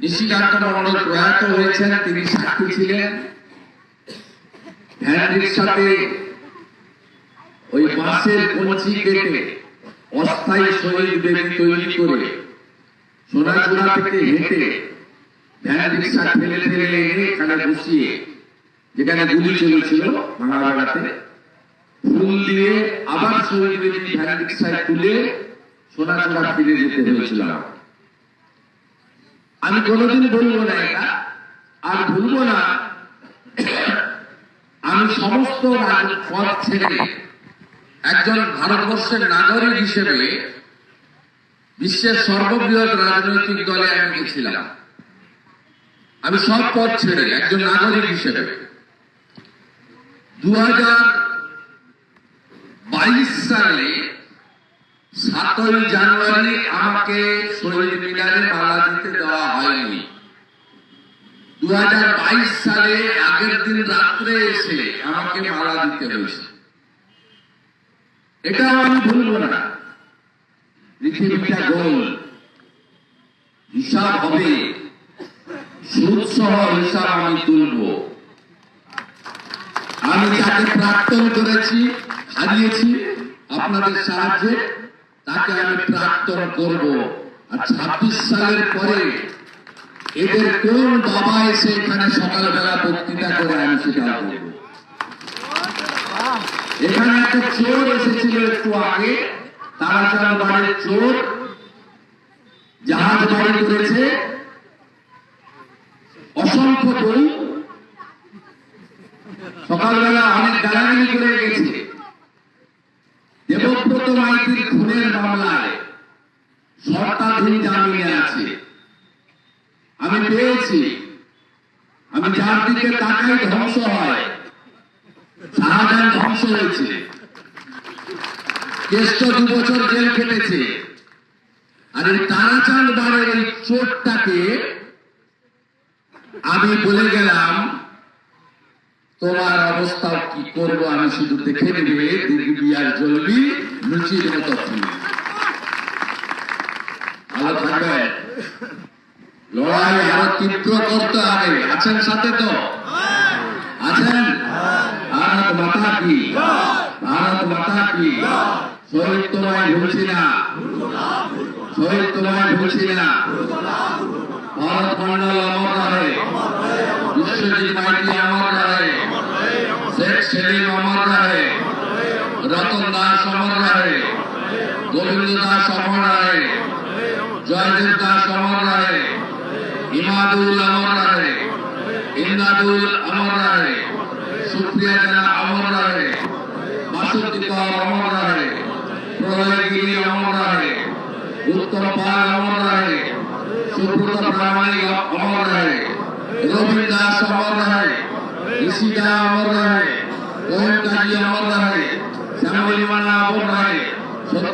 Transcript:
নিশিকান্ত মন্ডল প্রয়াত হয়েছেন, তিনি সাক্ষী ছিলেন রিক্সাতে ওই বাঁশের কঞ্চি কেটে অস্থায়ী শহীদ বেদি তৈরি করে সোনাচূড়া থেকে হেঁটে ভ্যান রিক্সা ঠেলে ঠেলে এনে এখানে বসিয়ে, যেখানে গুলি চলেছিল ভাঙাবাড়াতে ফুল দিয়ে আবার শহীদ বেদি ভ্যান রিক্সায় তুলে সোনাচূড়া ফিরে যেতে হয়েছিল আমাকে। আমি কোনোদিন বলব না এটা। আর ভুলবো না। আমি সমস্ত পদ ছেড়ে একজন ভারতবর্ষের নাগরিক হিসেবে বিশ্বের সর্ববৃহৎ রাজনৈতিক দলে আমি গেছিলাম। আমি সব পদ ছেড়ে একজন নাগরিক হিসেবে দু হাজার বাইশ সালে সাতই জানুয়ারি আমাকে শহীদ মিনারে মালা দিতে দেওয়া হয়নি। দু সালে আগের দিন রাত্রে এসে আমাকে মালা দিতে হয়েছে। এটাও আমি ভুলবো না। পৃথিবীটা গোল। হিসাব হবে। সুদ সহ হিসাব আমি তুলব। আমি যাকে প্রাক্তন করেছি, হারিয়েছি, আপনাদের সাহায্যে তাকে আমি প্রাক্তন করব। আর ছাব্বিশ সালের পরে এদের কোন বাবা এসে এখানে সকালবেলা বক্তৃতা করে আমি সেটা বলব। এখানে একটা চোর এসেছিল একটু আগে, তারাচাঁদ বাড়ির চোর, জাহাজ বাড়ি করেছে। অসংখ্য বই সকালবেলা অনেক গালাগালি করে গেছে। দেবব্রত মাইতির খুনের মামলায় শর্তাধীন জামিনে আছে। আমি পেয়েছি। আমি যার দিকে তাকাই ধ্বংস হয়। শাহজাহান ধ্বংস হয়েছে। কেষ্ট দু বছর জেল খেটেছে। আর এই তারাচাঁদ বাড়ির এই চোরটাকে আমি বলে গেলাম তোমার অবস্থা কি করব আমি শুধু দেখে নেবে আর জ্বলবি, লুচির লড়াই আরও তীব্র করতে হবে। আছেন সাথে তো? আছেন? ভারত মাতা কি? ভারত মাতা কি? শহীদ তোমায় না। শহীদ তোমায় না। ভারত মন্ডল অমর বিশ্বজিৎ মাইতি অমর রহে শেখ সেলিম অমর রহে রতন দাস অমর রহে গোবিন্দ দাস অমর রহে জয়দেব দাস অমর রহে ইমাদুল অমর রহে ইন্দাদুল অমর রহে সুপ্রিয়া জানা অমর রহে বাসন্তী অমর রহে প্রলয়গিরি অমর রহে উত্তম পাল অমর রহে সুব্রত প্রামাণিক অমর রহে রবীন্দ্র দাস অমর রহে ঋষিকা অমর রহে ওমকাজি অমর রহে শ্যামলী মানা অমর রহে সত্যেন্দ্র অমর রহে পার্বতী মিত্র অমর রহে